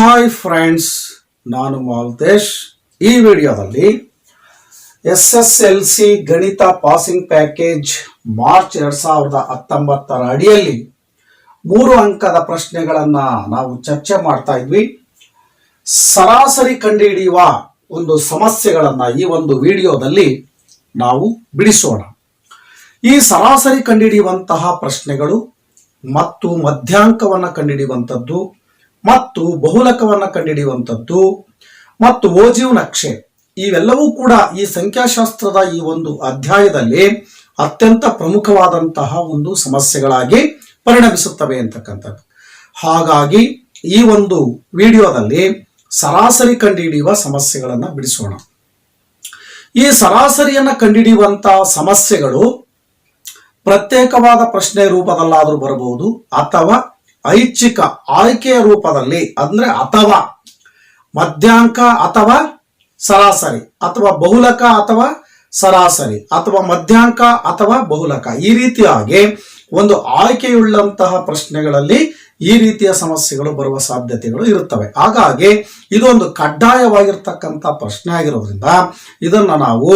Hi friends ನಾನು ಮಾಲ್ತೇಶ್. ಈ ವಿಡಿಯೋದಲ್ಲಿ ಎಸ್ ಎಸ್ ಎಲ್ ಸಿ ಗಣಿತ ಪಾಸಿಂಗ್ ಪ್ಯಾಕೇಜ್ ಮಾರ್ಚ್ ಎರಡ್ ಸಾವಿರದ ಹತ್ತೊಂಬತ್ತರ ಅಡಿಯಲ್ಲಿ ಮೂರು ಅಂಕದ ಪ್ರಶ್ನೆಗಳನ್ನ ನಾವು ಚರ್ಚೆ ಮಾಡ್ತಾ ಇದ್ವಿ. ಸರಾಸರಿ ಕಂಡುಹಿಡಿಯುವ ಒಂದು ಸಮಸ್ಯೆಗಳನ್ನ ಈ ಒಂದು ವಿಡಿಯೋದಲ್ಲಿ ನಾವು ಬಿಡಿಸೋಣ. ಈ ಸರಾಸರಿ ಕಂಡುಹಿಡಿಯುವಂತಹ ಪ್ರಶ್ನೆಗಳು ಮತ್ತು ಮಧ್ಯಾಂಕವನ್ನು ಕಂಡುಹಿಡಿಯುವಂಥದ್ದು ಮತ್ತು ಬಹುಲಕವನ್ನು ಕಂಡುಹಿಡಿಯುವಂಥದ್ದು ಮತ್ತು ಓಜೀವ್ ನಕ್ಷೆ ಇವೆಲ್ಲವೂ ಕೂಡ ಈ ಸಂಖ್ಯಾಶಾಸ್ತ್ರದ ಈ ಒಂದು ಅಧ್ಯಾಯದಲ್ಲಿ ಅತ್ಯಂತ ಪ್ರಮುಖವಾದಂತಹ ಒಂದು ಸಮಸ್ಯೆಗಳಾಗಿ ಪರಿಣಮಿಸುತ್ತವೆ ಅಂತಕ್ಕಂಥದ್ದು ಹಾಗಾಗಿ ಈ ಒಂದು ವಿಡಿಯೋದಲ್ಲಿ ಸರಾಸರಿ ಕಂಡುಹಿಡಿಯುವ ಸಮಸ್ಯೆಗಳನ್ನು ಬಿಡಿಸೋಣ. ಈ ಸರಾಸರಿಯನ್ನ ಕಂಡುಹಿಡಿಯುವಂತಹ ಸಮಸ್ಯೆಗಳು ಪ್ರತ್ಯೇಕವಾದ ಪ್ರಶ್ನೆ ರೂಪದಲ್ಲಾದರೂ ಬರಬಹುದು ಅಥವಾ ಐಚ್ಛಿಕ ಆಯ್ಕೆಯ ರೂಪದಲ್ಲಿ ಅಂದ್ರೆ ಅಥವಾ ಮಧ್ಯಾಂಕ ಅಥವಾ ಸರಾಸರಿ ಅಥವಾ ಬಹುಲಕ ಅಥವಾ ಸರಾಸರಿ ಅಥವಾ ಮಧ್ಯಾಂಕ ಅಥವಾ ಬಹುಲಕ. ಈ ರೀತಿಯಾಗಿ ಒಂದು ಆಯ್ಕೆಯುಳ್ಳಂತಹ ಪ್ರಶ್ನೆಗಳಲ್ಲಿ ಈ ರೀತಿಯ ಸಮಸ್ಯೆಗಳು ಬರುವ ಸಾಧ್ಯತೆಗಳು ಇರುತ್ತವೆ. ಹಾಗಾಗಿ ಇದೊಂದು ಕಡ್ಡಾಯವಾಗಿರ್ತಕ್ಕಂಥ ಪ್ರಶ್ನೆ ಆಗಿರೋದ್ರಿಂದ ಇದನ್ನು ನಾವು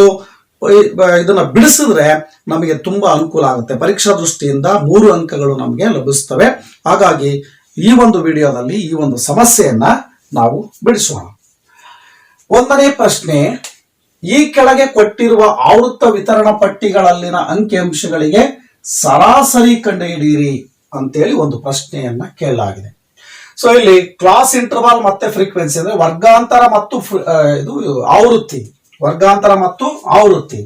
ಇದನ್ನ ಬಿಡಿಸಿದ್ರೆ ನಮಗೆ ತುಂಬಾ ಅನುಕೂಲ ಆಗುತ್ತೆ. ಪರೀಕ್ಷಾ ದೃಷ್ಟಿಯಿಂದ ಮೂರು ಅಂಕಗಳು ನಮಗೆ ಲಭಿಸ್ತವೆ. ಹಾಗಾಗಿ ಈ ಒಂದು ವಿಡಿಯೋದಲ್ಲಿ ಈ ಒಂದು ಸಮಸ್ಯೆಯನ್ನ ನಾವು ಬಿಡಿಸೋಣ. ಒಂದನೇ ಪ್ರಶ್ನೆ, ಈ ಕೆಳಗೆ ಕೊಟ್ಟಿರುವ ಆವೃತ್ತ ವಿತರಣಾ ಪಟ್ಟಿಗಳಲ್ಲಿನ ಅಂಕಿಅಂಶಗಳಿಗೆ ಸರಾಸರಿ ಕಂಡುಹಿಡಿಯಿರಿ ಅಂತೇಳಿ ಒಂದು ಪ್ರಶ್ನೆಯನ್ನ ಕೇಳಲಾಗಿದೆ. ಸೊ ಇಲ್ಲಿ ಕ್ಲಾಸ್ ಇಂಟರ್ವಾಲ್ ಮತ್ತೆ ಫ್ರೀಕ್ವೆನ್ಸಿ ಅಂದ್ರೆ ವರ್ಗಾಂತರ ಮತ್ತು ಇದು, ಆವೃತ್ತಿ. ವರ್ಗಾಂತರ ಮತ್ತು ಆವೃತ್ತಿ.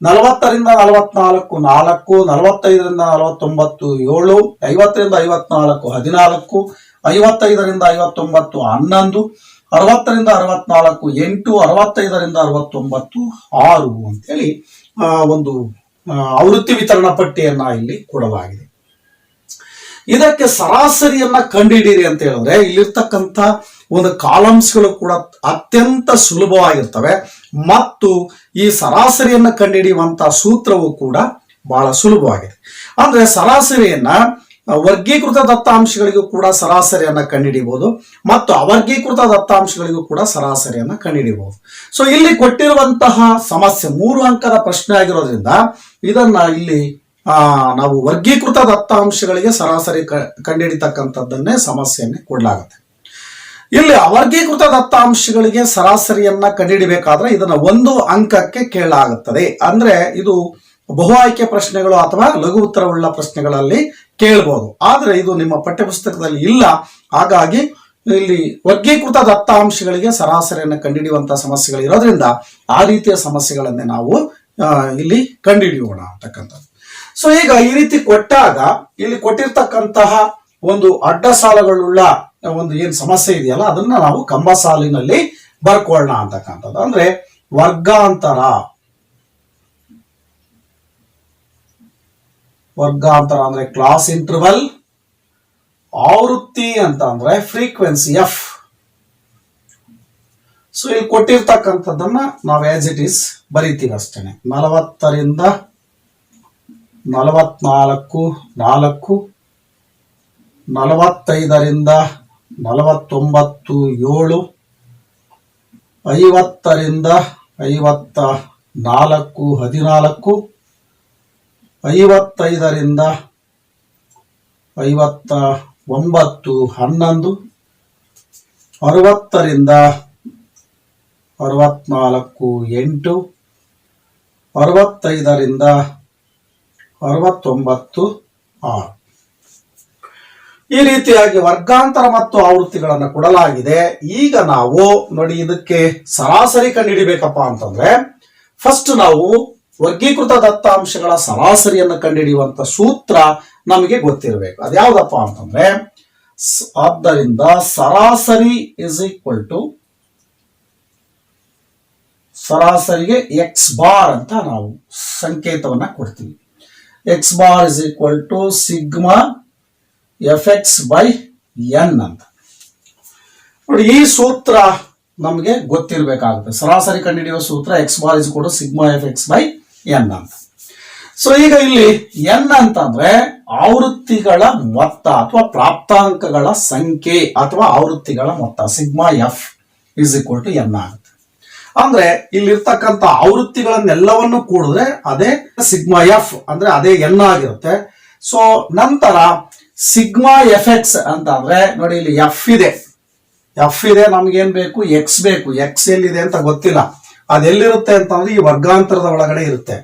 ನಲವತ್ತರಿಂದ ನಲವತ್ನಾಲ್ಕು, ನಾಲ್ಕು, ನಲವತ್ತೈದರಿಂದ ನಲವತ್ತೊಂಬತ್ತು, ಏಳು, ಐವತ್ತರಿಂದ ಐವತ್ನಾಲ್ಕು, ಹದಿನಾಲ್ಕು, ಐವತ್ತೈದರಿಂದ ಐವತ್ತೊಂಬತ್ತು, ಹನ್ನೊಂದು, ಅರವತ್ತರಿಂದ ಅರವತ್ನಾಲ್ಕು, ಎಂಟು, ಅರವತ್ತೈದರಿಂದ ಅರವತ್ತೊಂಬತ್ತು, ಆರು ಅಂತೇಳಿ ಒಂದು ಆವೃತ್ತಿ ವಿತರಣಾ ಪಟ್ಟಿಯನ್ನ ಇಲ್ಲಿ ಕೊಡಲಾಗಿದೆ. ಇದಕ್ಕೆ ಸರಾಸರಿಯನ್ನ ಕಂಡುಹಿಡಿಯಿರಿ ಅಂತ ಹೇಳಿದ್ರೆ, ಇಲ್ಲಿರ್ತಕ್ಕಂಥ ಒಂದು ಕಾಲಮ್ಸ್ಗಳು ಕೂಡ ಅತ್ಯಂತ ಸುಲಭವಾಗಿರ್ತವೆ. ಮತ್ತು ಈ ಸರಾಸರಿಯನ್ನ ಕಂಡುಹಿಡಿಯುವಂತಹ ಸೂತ್ರವು ಕೂಡ ಬಹಳ ಸುಲಭವಾಗಿದೆ. ಅಂದ್ರೆ ಸರಾಸರಿಯನ್ನ ವರ್ಗೀಕೃತ ದತ್ತಾಂಶಗಳಿಗೂ ಕೂಡ ಸರಾಸರಿಯನ್ನ ಕಂಡುಹಿಡಿಯಬಹುದು, ಮತ್ತು ಅವರ್ಗೀಕೃತ ದತ್ತಾಂಶಗಳಿಗೂ ಕೂಡ ಸರಾಸರಿಯನ್ನ ಕಂಡುಹಿಡಿಯಬಹುದು. ಸೊ ಇಲ್ಲಿ ಕೊಟ್ಟಿರುವಂತಹ ಸಮಸ್ಯೆ ಮೂರು ಅಂಕದ ಪ್ರಶ್ನೆ ಆಗಿರೋದ್ರಿಂದ ಇದನ್ನ ಇಲ್ಲಿ ನಾವು ವರ್ಗೀಕೃತ ದತ್ತಾಂಶಗಳಿಗೆ ಸರಾಸರಿ ಕಂಡುಹಿಡಿತಕ್ಕಂಥದ್ದನ್ನೇ ಸಮಸ್ಯೆಯನ್ನೇ ಕೊಡಲಾಗುತ್ತೆ. ಇಲ್ಲಿ ಅವರ್ಗೀಕೃತ ದತ್ತಾಂಶಗಳಿಗೆ ಸರಾಸರಿಯನ್ನ ಕಂಡುಹಿಡಬೇಕಾದ್ರೆ ಇದನ್ನ ಒಂದು ಅಂಕಕ್ಕೆ ಕೇಳಲಾಗುತ್ತದೆ. ಅಂದ್ರೆ ಇದು ಬಹು ಆಯ್ಕೆ ಪ್ರಶ್ನೆಗಳು ಅಥವಾ ಲಘು ಉತ್ತರವುಳ್ಳ ಪ್ರಶ್ನೆಗಳಲ್ಲಿ ಕೇಳಬಹುದು ಆದ್ರೆ ಇದು ನಿಮ್ಮ ಪಠ್ಯಪುಸ್ತಕದಲ್ಲಿ ಇಲ್ಲ. ಹಾಗಾಗಿ ಇಲ್ಲಿ ವರ್ಗೀಕೃತ ದತ್ತಾಂಶಗಳಿಗೆ ಸರಾಸರಿಯನ್ನು ಕಂಡುಹಿಡಿಯುವಂತಹ ಸಮಸ್ಯೆಗಳು ಇರೋದ್ರಿಂದ ಆ ರೀತಿಯ ಸಮಸ್ಯೆಗಳನ್ನೇ ನಾವು ಇಲ್ಲಿ ಕಂಡುಹಿಡಿಯೋಣ ಅಂತಕ್ಕಂಥದ್ದು. ಸೊ ಈಗ ಈ ರೀತಿ ಕೊಟ್ಟಾಗ ಇಲ್ಲಿ ಕೊಟ್ಟಿರ್ತಕ್ಕಂತಹ ಒಂದು ಅಡ್ಡ ಸಾಲುಗಳುಳ್ಳ ಒಂದು ಏನು ಸಮಸ್ಯೆ ಇದೆಯಲ್ಲ, ಅದನ್ನ ನಾವು ಕಂಬ ಸಾಲಿನಲ್ಲಿ ಬರ್ಕೊಳ್ಳೋಣ ಅಂತಕ್ಕಂಥದ್ದು. ಅಂದ್ರೆ ವರ್ಗಾಂತರ. ವರ್ಗಾಂತರ ಅಂದ್ರೆ ಕ್ಲಾಸ್ ಇಂಟರ್ವಲ್ ಆವೃತ್ತಿ ಅಂತ ಅಂದ್ರೆ ಫ್ರೀಕ್ವೆನ್ಸಿ ಎಫ್ ಸೊ ಇಲ್ಲಿ ಕೊಟ್ಟಿರ್ತಕ್ಕಂಥದ್ದನ್ನ ನಾವು ಆಸ್ ಇಟ್ ಈಸ್ ಬರಿತೀವಿ ಅಷ್ಟೇನೆ. ನಲವತ್ತರಿಂದ ನಲವತ್ನಾಲ್ಕು, ನಾಲ್ಕು, ನಲವತ್ತೈದರಿಂದ ನಲವತ್ತೊಂಬತ್ತು ಏಳು, ಐವತ್ತರಿಂದ ಐವತ್ತ ನಾಲ್ಕು, ಹದಿನಾಲ್ಕು, ಐವತ್ತೈದರಿಂದ ಐವತ್ತ ಒಂಬತ್ತು, ಹನ್ನೊಂದು, ಅರವತ್ತರಿಂದ ಅರವತ್ನಾಲ್ಕು, ಎಂಟು, ಅರವತ್ತೈದರಿಂದ ಅರವತ್ತೊಂಬತ್ತು, ಆರು. ಈ ರೀತಿಯಾಗಿ ವರ್ಗಾಂತರ ಮತ್ತು ಆವೃತ್ತಿಗಳನ್ನು ಕೊಡಲಾಗಿದೆ. ಈಗ ನಾವು ನೋಡಿ ಇದಕ್ಕೆ ಸರಾಸರಿ ಕಂಡುಹಿಡಿಬೇಕಪ್ಪ ಅಂತಂದ್ರೆ ಫಸ್ಟ್ ನಾವು ವರ್ಗೀಕೃತ ದತ್ತಾಂಶಗಳ ಸರಾಸರಿಯನ್ನು ಕಂಡುಹಿಡಿಯುವಂತ ಸೂತ್ರ ನಮಗೆ ಗೊತ್ತಿರಬೇಕು. ಅದ್ಯಾವುದಪ್ಪ ಅಂತಂದ್ರೆ ಆದ್ದರಿಂದ ಸರಾಸರಿ ಇಸ್ ಈಕ್ವಲ್ ಟು ಸರಾಸರಿಗೆ ಎಕ್ಸ್ ಬಾರ್ ಅಂತ ನಾವು ಸಂಕೇತವನ್ನ ಕೊಡ್ತೀವಿ. X bar is equal to sigma F X by N ಅಂತ. ನೋಡಿ, ಈ ಸೂತ್ರ ನಮಗೆ ಗೊತ್ತಿರಬೇಕಾಗುತ್ತೆ. ಸರಾಸರಿ ಕಂಡುಹಿಡಿಯುವ ಸೂತ್ರ ಎಕ್ಸ್ ಬಾರ್ ಇಸ್ ಕೂಡ sigma F X by N ಅಂತ. ಸೊ ಈಗ ಇಲ್ಲಿ ಎನ್ ಅಂತಂದ್ರೆ ಆವೃತ್ತಿಗಳ ಮೊತ್ತ ಅಥವಾ ಪ್ರಾಪ್ತಾಂಕಗಳ ಸಂಖ್ಯೆ ಅಥವಾ ಆವೃತ್ತಿಗಳ ಮೊತ್ತ. Sigma F is equal to N ಆಗುತ್ತೆ. ಅಂದ್ರೆ, ಇಲ್ಲಿರ್ತಕ್ಕಂಥ ಆವೃತ್ತಿಗಳನ್ನೆಲ್ಲವನ್ನು ಕೂಡಿದ್ರೆ ಅದೇ ಸಿಗ್ಮಾ ಎಫ್ ಅಂದ್ರೆ ಅದೇ ಎನ್ ಆಗಿರುತ್ತೆ. ಸೊ ನಂತರ ಸಿಗ್ಮಾ ಎಫ್ ಎಕ್ಸ್ ಅಂತ ಅಂದ್ರೆ ನೋಡಿ ಇಲ್ಲಿ ಎಫ್ ಇದೆ. ಎಫ್ ಇದೆ ನಮ್ಗೇನ್ ಬೇಕು? ಎಕ್ಸ್ ಬೇಕು. ಎಕ್ಸ್ ಎಲ್ಲಿದೆ ಅಂತ ಗೊತ್ತಿಲ್ಲ. ಅದೆಲ್ಲಿರುತ್ತೆ ಅಂತಂದ್ರೆ ಈ ವರ್ಗಾಂತರದ ಒಳಗಡೆ ಇರುತ್ತೆ.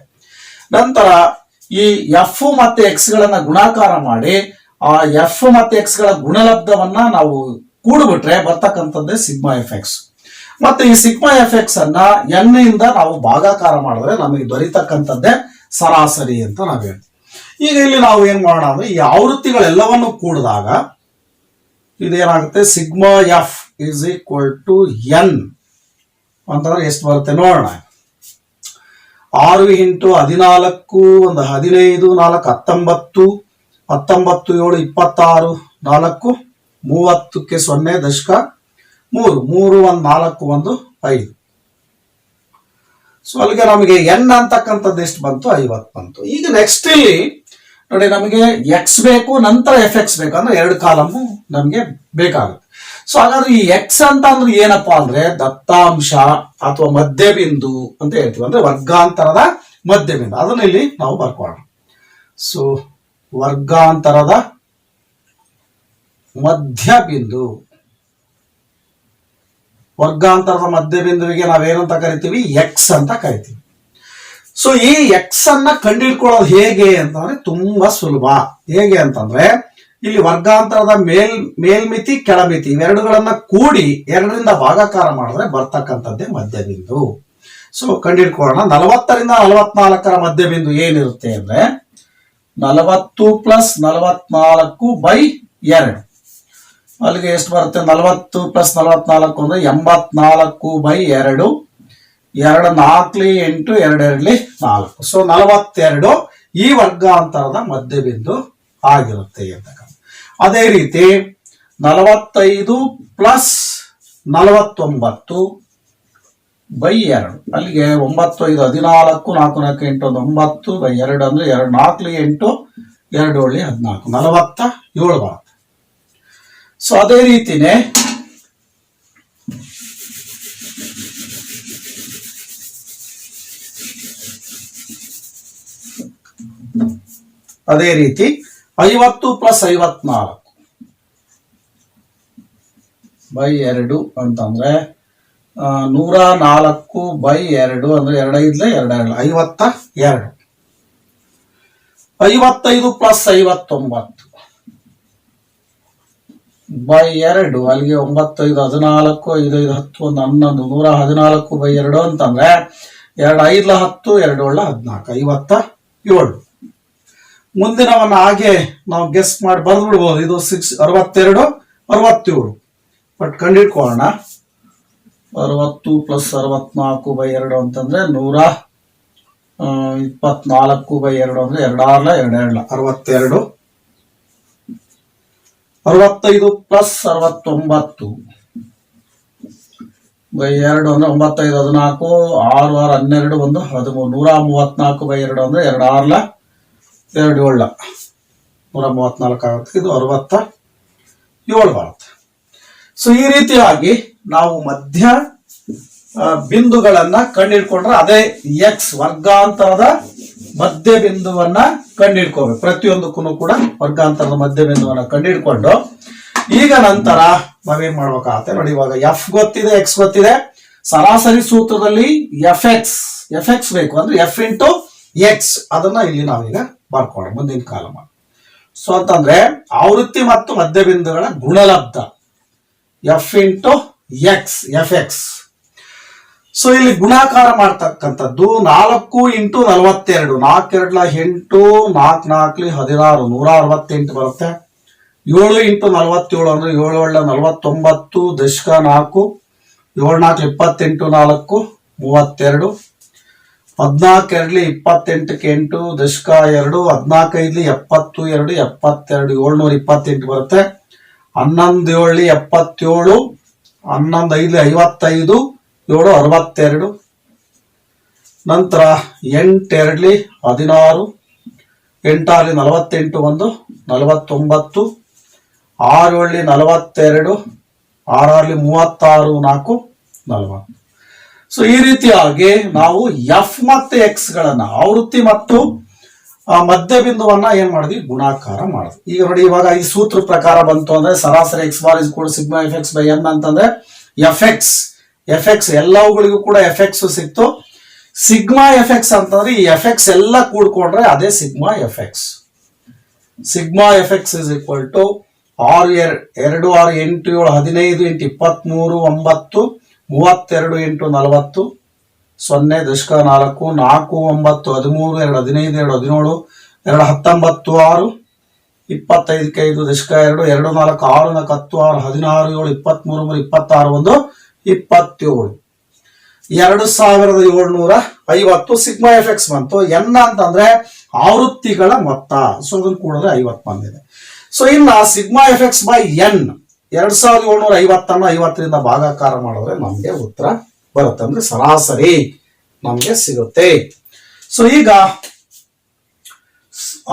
ನಂತರ ಈ ಎಫ್ ಮತ್ತೆ ಎಕ್ಸ್ ಗಳನ್ನ ಗುಣಾಕಾರ ಮಾಡಿ, ಆ ಎಫ್ ಮತ್ತೆ ಎಕ್ಸ್ಗಳ ಗುಣಲಬ್ಧವನ್ನ ನಾವು ಕೂಡ್ಬಿಟ್ರೆ ಬರ್ತಕ್ಕಂಥದ್ದೇ ಸಿಗ್ಮಾ ಎಫ್ ಎಕ್ಸ್ ಮತ್ತೆ ಈ ಸಿಗ್ಮಾ ಎಫ್ ಎಕ್ಸ್ ಅನ್ನ ಎನ್ ಇಂದ ನಾವು ಭಾಗಾಕಾರ ಮಾಡಿದ್ರೆ ನಮಗೆ ದೊರೀತಕ್ಕಂಥದ್ದೇ ಸರಾಸರಿ ಅಂತ ನಾವು ಹೇಳ್ತೀವಿ. ಈಗ ಇಲ್ಲಿ ನಾವು ಏನ್ ಮಾಡೋಣ ಅಂದ್ರೆ, ಈ ಆವೃತ್ತಿಗಳೆಲ್ಲವನ್ನು ಕೂಡಿದಾಗ ಇದೇನಾಗುತ್ತೆ? Sigma F is equal to N ಅಂತಂದ್ರೆ ಎಷ್ಟು ಬರುತ್ತೆ ನೋಡೋಣ. ಆರು ಇಂಟು ಹದಿನಾಲ್ಕು, ಒಂದು ಹದಿನೈದು, ನಾಲ್ಕು ಹತ್ತೊಂಬತ್ತು ಹತ್ತೊಂಬತ್ತು ಏಳು ಇಪ್ಪತ್ತಾರು, ನಾಲ್ಕು ಮೂವತ್ತಕ್ಕೆ ಸೊನ್ನೆ ದಶಕ ಮೂರು ಮೂರು ಒಂದು ನಾಲ್ಕು ಒಂದು ಐದು. ಸೊ ಅಲ್ಲಿಗೆ ನಮಗೆ ಎನ್ ಅಂತಕ್ಕಂಥದ್ದು ಎಷ್ಟು ಬಂತು? ಐವತ್ತು ಬಂತು. ಈಗ ನೆಕ್ಸ್ಟ್ ಇಲ್ಲಿ ನೋಡಿ, ನಮಗೆ ಎಕ್ಸ್ ಬೇಕು, ನಂತರ ಎಫ್ ಎಕ್ಸ್ ಬೇಕು. ಅಂದ್ರೆ ಎರಡು ಕಾಲಮು ನಮಗೆ ಬೇಕಾಗುತ್ತೆ. ಸೊ ಹಾಗಾದ್ರೆ ಈ ಎಕ್ಸ್ ಅಂತ ಅಂದ್ರೆ ಏನಪ್ಪಾ ಅಂದ್ರೆ ದತ್ತಾಂಶ ಅಥವಾ ಮಧ್ಯಬಿಂದು ಅಂತ ಹೇಳ್ತೀವಿ. ಅಂದ್ರೆ ವರ್ಗಾಂತರದ ಮಧ್ಯಬಿಂದು. ಅದನ್ನ ಇಲ್ಲಿ ನಾವು ಬರ್ಕೊಳ್ಳೋಣ ಸೊ ವರ್ಗಾಂತರದ ಮಧ್ಯಬಿಂದು. ವರ್ಗಾಂತರದ ಮಧ್ಯಬಿಂದುವಿಗೆ ನಾವೇನಂತ ಕರಿತೀವಿ? ಎಕ್ಸ್ ಅಂತ ಕರಿತೀವಿ. ಸೊ ಈ ಎಕ್ಸ್ ಅನ್ನ ಕಂಡುಹಿಡ್ಕೊಳ್ಳೋದು ಹೇಗೆ ಅಂತಂದ್ರೆ ತುಂಬಾ ಸುಲಭ. ಹೇಗೆ ಅಂತಂದ್ರೆ, ಇಲ್ಲಿ ವರ್ಗಾಂತರದ ಮೇಲ್, ಮೇಲ್ಮಿತಿ, ಕೆಳಮಿತಿ ಇವೆರಡುಗಳನ್ನ ಕೂಡಿ ಎರಡರಿಂದ ಭಾಗಾಕಾರ ಮಾಡಿದ್ರೆ ಬರ್ತಕ್ಕಂಥದ್ದೇ ಮಧ್ಯಬಿಂದು. ಸೊ ಕಂಡುಹಿಡ್ಕೊಳ್ಳೋಣ. ನಲವತ್ತರಿಂದ ನಲವತ್ನಾಲ್ಕರ ಮಧ್ಯಬಿಂದು ಏನಿರುತ್ತೆ ಅಂದ್ರೆ, ನಲವತ್ತು ಪ್ಲಸ್ ನಲವತ್ನಾಲ್ಕು ಬೈ ಎರಡು. ಅಲ್ಲಿಗೆ ಎಷ್ಟು ಬರುತ್ತೆ? ನಲವತ್ತು ಪ್ಲಸ್ ನಲವತ್ನಾಲ್ಕು ಅಂದ್ರೆ ಎಂಬತ್ನಾಲ್ಕು ಬೈ ಎರಡು. ಎರಡು ನಾಲ್ಕಲಿ ಎಂಟು ಎರಡೆರಡ್ಲಿ ನಾಲ್ಕು. ಸೊ ನಲವತ್ತೆರಡು ಈ ವರ್ಗಾಂತರದ ಮಧ್ಯಬಿಂದು ಆಗಿರುತ್ತೆ ಅಂತಕ್ಕಂಥ. ಅದೇ ರೀತಿ ನಲವತ್ತೈದು ಪ್ಲಸ್ ನಲವತ್ತೊಂಬತ್ತು ಬೈ ಎರಡು. ಅಲ್ಲಿಗೆ ಒಂಬತ್ತು ಐದು ಹದಿನಾಲ್ಕು, ನಾಲ್ಕು ನಾಲ್ಕು, ಎಂಟು, ಒಂದು, ಒಂಬತ್ತು ಬೈ ಎರಡು ಅಂದ್ರೆ ಎರಡು ನಾಲ್ಕು ಎಂಟು, ಎರಡು ಏಳು ಹದಿನಾಲ್ಕು. ನಲವತ್ತ ಏಳು ಬರುತ್ತೆ. ಸೊ ಅದೇ ರೀತಿನೇ ಅದೇ ರೀತಿ ಐವತ್ತು ಪ್ಲಸ್ ಐವತ್ನಾಲ್ಕು. ಬೈ ಎರಡು ಅಂತಂದ್ರೆ ನೂರ ನಾಲ್ಕು ಬೈ ಎರಡು ಅಂದ್ರೆ ಎರಡೈದ್ಲೆ ಎರಡೆರಡು ಐವತ್ತ ಎರಡು. ಐವತ್ತೈದು ಪ್ಲಸ್ ಐವತ್ತೊಂಬತ್ತು. ಬೈ ಎರಡು, ಅಲ್ಲಿಗೆ ಒಂಬತ್ತೈದು, ಹದಿನಾಲ್ಕು ಐದು ಐದು ಹತ್ತು ಒಂದು ಹನ್ನೊಂದು, ನೂರ ಹದಿನಾಲ್ಕು ಬೈ ಎರಡು ಅಂತಂದ್ರೆ ಎರಡು ಐದ್ಲ ಹತ್ತು ಎರಡು ಒಳ್ಳೆ ಹದಿನಾಲ್ಕು, ಐವತ್ತ ಏಳು. ಮುಂದಿನವನ್ನ ಹಾಗೆ ನಾವು ಗೆಸ್ ಮಾಡಿ ಬರೆದು ಬಿಡ್ಬೋದು ಇದು ಸಿಕ್ಸ್ ಅರವತ್ತೆರಡು, ಅರವತ್ತೇಳು. ಬಟ್ ಕಂಡಿಡ್ಕೊಳ್ಳೋಣ ಅರವತ್ತು ಪ್ಲಸ್ ಅರವತ್ನಾಲ್ಕು ಬೈ ಎರಡು ಅಂತಂದ್ರೆ ನೂರ ಇಪ್ಪತ್ನಾಲ್ಕು ಬೈ ಎರಡು ಅಂದ್ರೆ ಎರಡಾರ್ಲ ಎರಡೆರಡ್ಲ. ಅರವತ್ತೆರಡು. ಅರವತ್ತೈದು ಪ್ಲಸ್ ಅರವತ್ತೊಂಬತ್ತು ಬೈ ಎರಡು ಅಂದ್ರೆ ಒಂಬತ್ತೈದು, ಹದಿನಾಲ್ಕು, ಆರು ಆರು, ಹನ್ನೆರಡು ಒಂದು ಹದಿಮೂರು. ನೂರ ಮೂವತ್ನಾಲ್ಕು ಬೈ ಎರಡು ಅಂದ್ರೆ ಎರಡು ಆರ್ಲ ಎರಡು ಏಳ. ನೂರ ಮೂವತ್ನಾಲ್ಕು ಆಗುತ್ತೆ. ಇದು ಅರವತ್ತ ಏಳು ಬರುತ್ತೆ ಸೊ ಈ ರೀತಿಯಾಗಿ ನಾವು ಮಧ್ಯ ಬಿಂದುಗಳನ್ನ ಕಂಡಿಡ್ಕೊಂಡ್ರೆ ಅದೇ ಎಕ್ಸ್ ವರ್ಗಾಂತರದ ಮಧ್ಯ ಬಿಂದುವನ್ನ ಕಂಡಿಡ್ಕೋಬೇಕು ಪ್ರತಿಯೊಂದಕ್ಕೂ ಕೂಡ ವರ್ಗಾಂತರದ ಮಧ್ಯ ಬಿಂದುವನ್ನ ಕಂಡಿಡ್ಕೊಂಡು ಈಗ ನಂತರ ನಾವೇನ್ ಮಾಡ್ಬೇಕಾಗತ್ತೆ? ನೋಡಿ, ಇವಾಗ ಎಫ್ ಗೊತ್ತಿದೆ ಎಕ್ಸ್ ಗೊತ್ತಿದೆ. ಸರಾಸರಿ ಸೂತ್ರದಲ್ಲಿ ಎಫ್ ಎಕ್ಸ್ ಎಫ್ ಎಕ್ಸ್ ಬೇಕು. ಅಂದ್ರೆ ಎಫ್ ಇಂಟು ಎಕ್ಸ್ ಅದನ್ನ ಇಲ್ಲಿ ನಾವೀಗ ಬರ್ಕೊಳ್ಳೋಣ ಮುಂದಿನ ಕಾಲಮ. ಸೊ ಅಂತಂದ್ರೆ, ಆವೃತ್ತಿ ಮತ್ತು ಮಧ್ಯಬಿಂದುಗಳ ಗುಣಲಬ್ಧ. F into X F X so ಇಲ್ಲಿ ಗುಣಾಕಾರ ಮಾಡ್ತಕ್ಕಂಥದ್ದು ನಾಲ್ಕು ಇಂಟು ನಲವತ್ತೆರಡು. ನಾಲ್ಕೆರಡ್ಲ ಎಂಟು, ನಾಲ್ಕು ನಾಲ್ಕಲಿ ಹದಿನಾರು. ನೂರ ಅರವತ್ತೆಂಟು ಬರುತ್ತೆ. ಏಳು ಇಂಟು ನಲವತ್ತೇಳು ಅಂದ್ರೆ ಏಳು ಏಳ ನಲವತ್ತೊಂಬತ್ತು ದಶಕ ನಾಲ್ಕು. ಏಳು ನಾಲ್ಕು ಇಪ್ಪತ್ತೆಂಟು ನಾಲ್ಕು, ಮೂವತ್ತೆರಡು. ಹದಿನಾಲ್ಕು ಎರಡ್ಲಿ ಇಪ್ಪತ್ತೆಂಟಕ್ಕೆ ಎಂಟು, ದಶಕ ಎರಡು ಹದಿನಾಲ್ಕೈದ್ಲಿ ಎಪ್ಪತ್ತು ಎರಡು, ಎಪ್ಪತ್ತೆರಡು, ಏಳ್ನೂರ ಇಪ್ಪತ್ತೆಂಟು ಬರುತ್ತೆ. ಹನ್ನೊಂದು ಏಳ್ಲಿ, ಎಪ್ಪತ್ತೇಳು, ಹನ್ನೊಂದು ಐದ್ಲಿ, ಐವತ್ತೈದು, ಏಳು, ಅರವತ್ತೆರಡು. ನಂತರ ಎಂಟೆರಡ್ಲಿ ಹದಿನಾರು, ಎಂಟಾರ್ಲಿ, ನಲವತ್ತೆಂಟು ಒಂದು, ನಲವತ್ತೊಂಬತ್ತು, ಆರು ಏಳ್ಲಿ, ನಲವತ್ತೆರಡು ಆರಲ್ಲಿ ಮೂವತ್ತಾರು, ನಾಲ್ಕು, ನಲವತ್ತು. ಸೊ ಈ ರೀತಿಯಾಗಿ ನಾವು ಎಫ್ ಮತ್ತು ಎಕ್ಸ್ ಗಳನ್ನ ಆವೃತ್ತಿ ಮತ್ತು ಮಧ್ಯ ಬಿಂದುವನ್ನ ಏನ್ ಮಾಡಿದ್ವಿ? ಗುಣಾಕಾರ ಮಾಡಿದ್ವಿ. ಈಗ ನೋಡಿ, ಇವಾಗ ಈ ಸೂತ್ರ ಪ್ರಕಾರ ಬಂತು ಅಂದ್ರೆ ಸರಾಸರಿ ಎಕ್ಸ್ ಬಾರ್ ಇಸ್ ಕೂಡ sigma F X by N ಅಂತಂದ್ರೆ ಎಫ್ ಎಕ್ಸ್ ಎಫ್ ಎಕ್ಸ್ ಎಲ್ಲವುಗಳಿಗೂ ಕೂಡ ಎಫ್ ಎಕ್ಸ್ ಸಿಕ್ತು. ಸಿಗ್ಮಾ ಎಫ್ ಎಕ್ಸ್ ಅಂತಂದ್ರೆ ಈ ಎಫ್ ಎಕ್ಸ್ ಎಲ್ಲ ಕೂಡ್ಕೊಂಡ್ರೆ ಅದೇ sigma F X sigma F X is equal to ಆರು ಎರ್- ಎರಡು ಆರು ಎಂಟು ಏಳು, ಹದಿನೈದು ಇಂಟು ಇಪ್ಪತ್ತ್ಮೂರು ಒಂಬತ್ತು. ಮೂವತ್ತೆರಡು ಎಂಟು ನಲವತ್ತು, ಸೊನ್ನೆ ದಶಕ ನಾಲ್ಕು ನಾಲ್ಕು ಒಂಬತ್ತು, ಹದಿಮೂರು, ಎರಡು ಹದಿನೈದು, ಎರಡು ಹದಿನೇಳು, ಎರಡು ಹತ್ತೊಂಬತ್ತು ಆರು, ಇಪ್ಪತ್ತೈದಕ್ಕೆ ಐದು ದಶಕ ಎರಡು ಎರಡು ನಾಲ್ಕು ಆರು, ನಾಲ್ಕು ಹತ್ತು ಆರು, ಹದಿನಾರು, ಏಳು, ಇಪ್ಪತ್ತ್ಮೂರು, ಮೂರು, ಇಪ್ಪತ್ತಾರು, ಒಂದು, ಇಪ್ಪತ್ತೇಳು. ಎರಡು ಸಾವಿರದ ಏಳ್ನೂರ ಐವತ್ತು ಸಿಗ್ಮಾ ಎಫ್ ಬಂತು. ಎನ್ ಅಂತಂದ್ರೆ ಆವೃತ್ತಿಗಳ ಮೊತ್ತ. ಸೊ, ಅದನ್ನು ಕೂಡಿದ್ರೆ ಐವತ್ತು ಬಂದಿದೆ. ಸೊ, ಇನ್ನ sigma F X by N. ಎರಡ್ ಸಾವಿರದ ಏಳ್ನೂರ ಐವತ್ತನ್ನ ಐವತ್ತರಿಂದ ಭಾಗಾಕಾರ ಮಾಡಿದ್ರೆ ನಮಗೆ ಉತ್ತರ ಬರುತ್ತೆ. ಅಂದ್ರೆ ಸರಾಸರಿ ನಮಗೆ ಸಿಗುತ್ತೆ. ಸೊ ಈಗ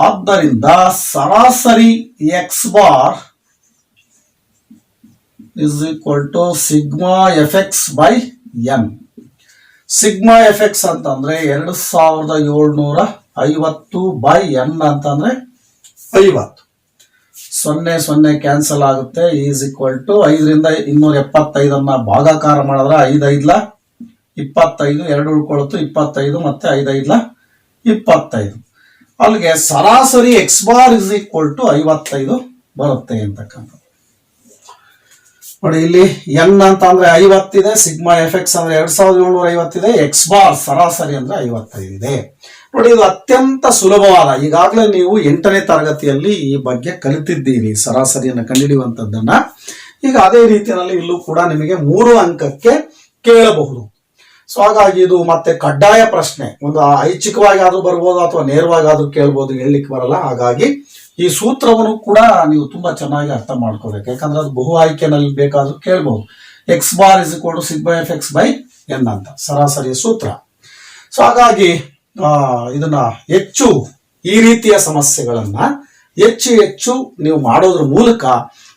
ಆದ್ದರಿಂದ ಸರಾಸರಿ X bar is equal to sigma F X by N sigma F X ಅಂತಂದ್ರೆ ಎರಡು ಸಾವಿರದ ಏಳ್ನೂರ ಐವತ್ತು ಬೈ ಎನ್ ಅಂತಂದ್ರೆ ಐವತ್ತು. ಸೊನ್ನೆ ಸೊನ್ನೆ ಕ್ಯಾನ್ಸಲ್ ಆಗುತ್ತೆ, ಈಸ್ ಈಕ್ವಲ್ ಟು ಐದರಿಂದ ಇನ್ನೂರ ಎಪ್ಪತ್ತೈದನ್ನ ಭಾಗಾಕಾರ ಮಾಡಿದ್ರೆ ಐದೈದ್ಲ ಇಪ್ಪತ್ತೈದು, ಎರಡು ಉಳ್ಕೊಳ್ತು ಇಪ್ಪತ್ತೈದು ಮತ್ತೆ ಐದೈದ್ಲ ಇಪ್ಪತ್ತೈದು. ಅಲ್ಲಿಗೆ ಸರಾಸರಿ X bar is equal to ಐವತ್ತೈದು ಬರುತ್ತೆ ಅಂತಕ್ಕಂಥದ್ದು. ನೋಡಿ, ಇಲ್ಲಿ ಎನ್ ಅಂತ ಅಂದ್ರೆ ಐವತ್ತಿದೆ ಸಿಗ್ಮಾ ಎಫ್ ಎಕ್ಸ್ ಅಂದ್ರೆ ಎರಡ್ ಸಾವಿರದ ಏಳ್ನೂರ ಐವತ್ತಿದೆ ಎಕ್ಸ್ ಬಾರ್ ಸರಾಸರಿ ಅಂದ್ರೆ ಐವತ್ತೈದು ಇದೆ ನೋಡಿ, ಇದು ಅತ್ಯಂತ ಸುಲಭವಾದ, ಈಗಾಗಲೇ ನೀವು ಎಂಟನೇ ತರಗತಿಯಲ್ಲಿ ಈ ಬಗ್ಗೆ ಕಲಿತಿದ್ದೀರಿ ಸರಾಸರಿಯನ್ನು ಕಂಡುಹಿಡಿಯುವಂತದ್ದನ್ನ ಈಗ ಅದೇ ರೀತಿಯಲ್ಲಿ ಇಲ್ಲೂ ಕೂಡ ನಿಮಗೆ ಮೂರು ಅಂಕಕ್ಕೆ ಕೇಳಬಹುದು. ಸೊ ಹಾಗಾಗಿ ಇದು ಮತ್ತೆ ಕಡ್ಡಾಯ ಪ್ರಶ್ನೆ. ಒಂದು ಐಚ್ಛಿಕವಾಗಿ ಆದ್ರೂ ಬರ್ಬೋದು ಅಥವಾ ನೇರವಾಗಿ ಆದ್ರೂ ಕೇಳ್ಬೋದು, ಹೇಳಲಿಕ್ಕೆ ಬರಲ್ಲ. ಹಾಗಾಗಿ ಈ ಸೂತ್ರವನ್ನು ಕೂಡ ನೀವು ತುಂಬಾ ಚೆನ್ನಾಗಿ ಅರ್ಥ ಮಾಡ್ಕೋಬೇಕು. ಯಾಕಂದ್ರೆ ಅದು ಬಹು ಆಯ್ಕೆನಲ್ಲಿ ಬೇಕಾದ್ರೂ ಕೇಳ್ಬಹುದು ಎಕ್ಸ್ ಬಾರ್ ಇಸ್ ಸಿಗ್ sigma F X by N ಅಂತ. ಸರಾಸರಿಯ ಸೂತ್ರ. ಸೊ ಹಾಗಾಗಿ ಇದನ್ನ ಹೆಚ್ಚು ಈ ರೀತಿಯ ಸಮಸ್ಯೆಗಳನ್ನ ಹೆಚ್ಚು ಹೆಚ್ಚು ನೀವು ಮಾಡೋದ್ರ ಮೂಲಕ